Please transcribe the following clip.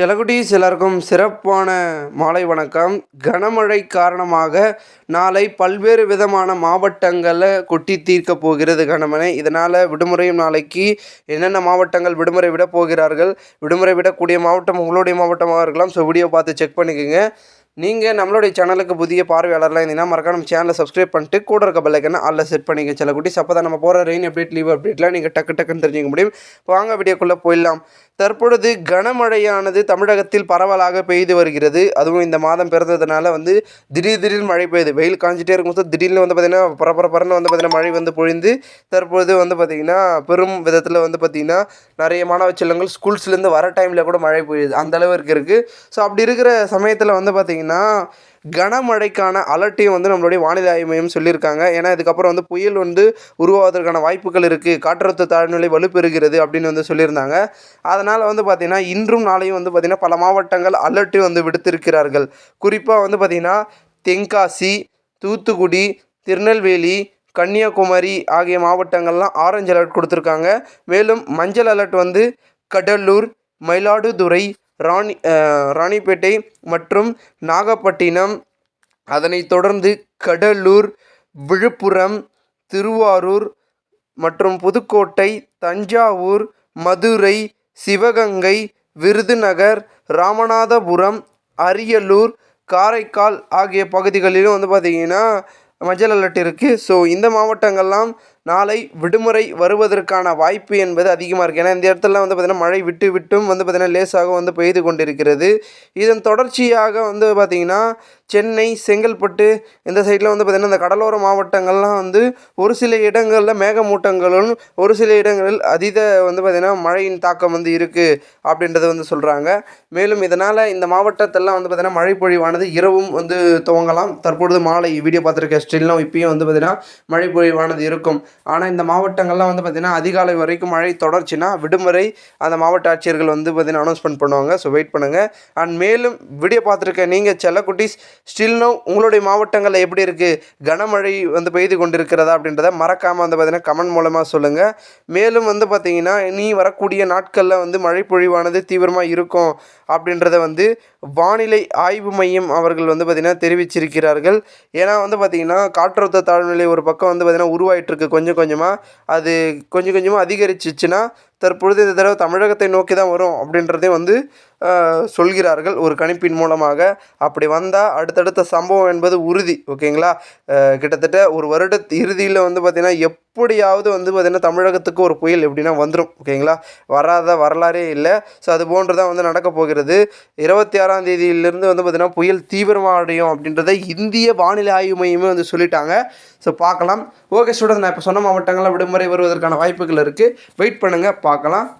செலகுட்டீஸ் எல்லாருக்கும் சிறப்பான மாலை வணக்கம். கனமழை காரணமாக நாளை பல்வேறு விதமான மாவட்டங்களை கொட்டி தீர்க்க போகிறது கனமழை. இதனால் விடுமுறையும் நாளைக்கு என்னென்ன மாவட்டங்கள் விடுமுறை விட போகிறார்கள் விடுமுறை விடக்கூடிய மாவட்டம் உங்களுடைய மாவட்டமாக இருக்கலாம். ஸோ வீடியோ பார்த்து செக் பண்ணிக்கோங்க. நீங்கள் நம்மளுடைய சேனலுக்கு புதிய பார்வையாளர்லாம் இருந்தீங்கன்னா மறக்காம நம்ம சேனலை சப்ஸ்கிரைப் பண்ணிட்டு கூட இருக்க பெல்லைக்கனை அல்ல செட் பண்ணிக்க சில குட்டிஸ் அப்போ தான் நம்ம போகிற ரெயின் அப்டேட் லீவ் அப்டேட்லாம் நீங்கள் டக்கு டக்குன்னு தெரிஞ்சுக்க முடியும். வாங்க வீடியோக்குள்ளே போயிடலாம். தற்பொழுது கனமழையானது தமிழகத்தில் பரவலாக பெய்து வருகிறது. அதுவும் இந்த மாதம் பிறந்ததுனால வந்து திடீர் திடீர் மழை பெய்யுது. வெயில் காஞ்சிட்டே இருக்கும்போது திடீர்னு வந்து பார்த்திங்கன்னா பரபரப்பரன்னு வந்து பார்த்திங்கன்னா மழை வந்து பொழிந்து தற்பொழுது வந்து பார்த்திங்கன்னா பெரும் விதத்தில் வந்து பார்த்திங்கன்னா நிறைய மாணவ செல்லங்கள் ஸ்கூல்ஸ்லேருந்து வர டைமில் கூட மழை பெய்யுது. அந்த அளவுக்கு இருக்குது ஸோ அப்படி இருக்கிற சமயத்தில் வந்து பார்த்திங்கன்னா கனமழைக்கான அலர்ட்டையும் வந்து நம்மளுடைய வானிலை ஆய்வு மையம் சொல்லியிருக்காங்க. ஏன்னா இதுக்கப்புறம் வந்து புயல் வந்து உருவாவதற்கான வாய்ப்புகள் இருக்குது காற்றழுத்த தாழ்நிலை வலுப்பெறுகிறது அப்படின்னு வந்து சொல்லியிருந்தாங்க. அதனால் வந்து பார்த்திங்கன்னா இன்றும் நாளையும் வந்து பார்த்திங்கன்னா பல மாவட்டங்கள் அலர்ட்டு வந்து விடுத்திருக்கிறார்கள். குறிப்பாக வந்து பார்த்திங்கன்னா தென்காசி தூத்துக்குடி திருநெல்வேலி கன்னியாகுமரி ஆகிய மாவட்டங்கள்லாம் ஆரஞ்சு அலர்ட் கொடுத்துருக்காங்க. மேலும் மஞ்சள் அலர்ட் வந்து கடலூர் மயிலாடுதுறை ராணி ராணிப்பேட்டை மற்றும் நாகப்பட்டினம். அதனைத் தொடர்ந்து கடலூர் விழுப்புரம் திருவாரூர் மற்றும் புதுக்கோட்டை தஞ்சாவூர் மதுரை சிவகங்கை விருதுநகர் ராமநாதபுரம் அரியலூர் காரைக்கால் ஆகிய பகுதிகளிலும் வந்து பார்த்திங்கன்னா மஞ்சள் அலர்ட் இருக்குது ஸோ இந்த மாவட்டங்கள்லாம் நாளை விடுமுறை வருவதற்கான வாய்ப்பு என்பது அதிகமாக இருக்குது ஏன்னா இந்த இடத்துல வந்து பார்த்திங்கன்னா மழை விட்டு விட்டும் வந்து பார்த்திங்கன்னா லேசாக வந்து பெய்து கொண்டிருக்கிறது. இதன் தொடர்ச்சியாக வந்து பார்த்திங்கன்னா சென்னை செங்கல்பட்டு இந்த சைடில் வந்து பார்த்திங்கன்னா இந்த கடலோர மாவட்டங்கள்லாம் வந்து ஒரு சில இடங்களில் மேகமூட்டங்களும் ஒரு சில இடங்களில் அதீத வந்து பார்த்திங்கன்னா மழையின் தாக்கம் வந்து இருக்குது அப்படின்றத வந்து சொல்கிறாங்க மேலும் இதனால் இந்த மாவட்டத்தெல்லாம் வந்து பார்த்திங்கன்னா மழை பொழிவானது இரவும் வந்து துவங்கலாம். தற்பொழுது மாலை வீடியோ பார்த்துருக்க ஸ்டில்லாம் இப்பயும் வந்து பார்த்திங்கன்னா மழை பொழிவானது இருக்கும். ஆனால் இந்த மாவட்டங்கள்லாம் வந்து பார்த்திங்கன்னா அதிகாலை வரைக்கும் மழை தொடர்ச்சினா விடுமுறை அந்த மாவட்ட ஆட்சியர்கள் வந்து பார்த்திங்கன்னா அனௌன்ஸ்மெண்ட் பண்ணுவாங்க. ஸோ வெயிட் பண்ணுங்கள் அண்ட் மேலும் வீடியோ பார்த்துருக்க நீங்கள் செல்லக்குட்டிஸ் ஸ்டில் நோ உங்களுடைய மாவட்டங்களில் எப்படி இருக்குது கனமழை வந்து பெய்து கொண்டிருக்கிறதா அப்படின்றத மறக்காமல் வந்து பார்த்திங்கன்னா கமெண்ட் மூலமாக சொல்லுங்கள் மேலும் வந்து பார்த்திங்கன்னா நீ வரக்கூடிய நாட்களில் வந்து மழை பொழிவானது தீவிரமாக இருக்கும் அப்படின்றத வந்து வானிலை ஆய்வு மையம் அவர்கள் வந்து பார்த்திங்கன்னா தெரிவிச்சிருக்கிறார்கள். ஏன்னா வந்து பார்த்திங்கன்னா காற்றழுத்த தாழ்நிலை ஒரு பக்கம் வந்து பார்த்திங்கன்னா உருவாயிட்டிருக்கு. கொஞ்சம் கொஞ்சமாக அது கொஞ்சம் கொஞ்சமாக அதிகரிச்சிச்சுன்னா தற்பொழுது இந்த தடவை தமிழகத்தை நோக்கி தான் வரும் அப்படின்றதே வந்து சொல்கிறார்கள். ஒரு கணிப்பின் மூலமாக அப்படி வந்தால் அடுத்தடுத்த சம்பவம் என்பது உறுதி ஓகேங்களா? கிட்டத்தட்ட ஒரு வருட இறுதியில் வந்து பார்த்திங்கன்னா எப்படியாவது வந்து பார்த்திங்கன்னா தமிழகத்துக்கு ஒரு புயல் எப்படின்னா வந்துடும் ஓகேங்களா? வராத வரலாறே இல்லை. ஸோ அது போன்று தான் வந்து நடக்க போகிறது. இருபத்தி ஆறாம் தேதியிலிருந்து வந்து பார்த்திங்கன்னா புயல் தீவிரமாக அடையும் அப்படின்றத இந்திய வானிலை ஆய்வு மையமே வந்து சொல்லிட்டாங்க. ஸோ பார்க்கலாம். ஓகே ஸ்டூடெண்ட் நான் இப்போ சொன்ன மாவட்டங்களில் விடுமுறை வருவதற்கான வாய்ப்புகள் இருக்குது வெயிட் பண்ணுங்கள் 哪个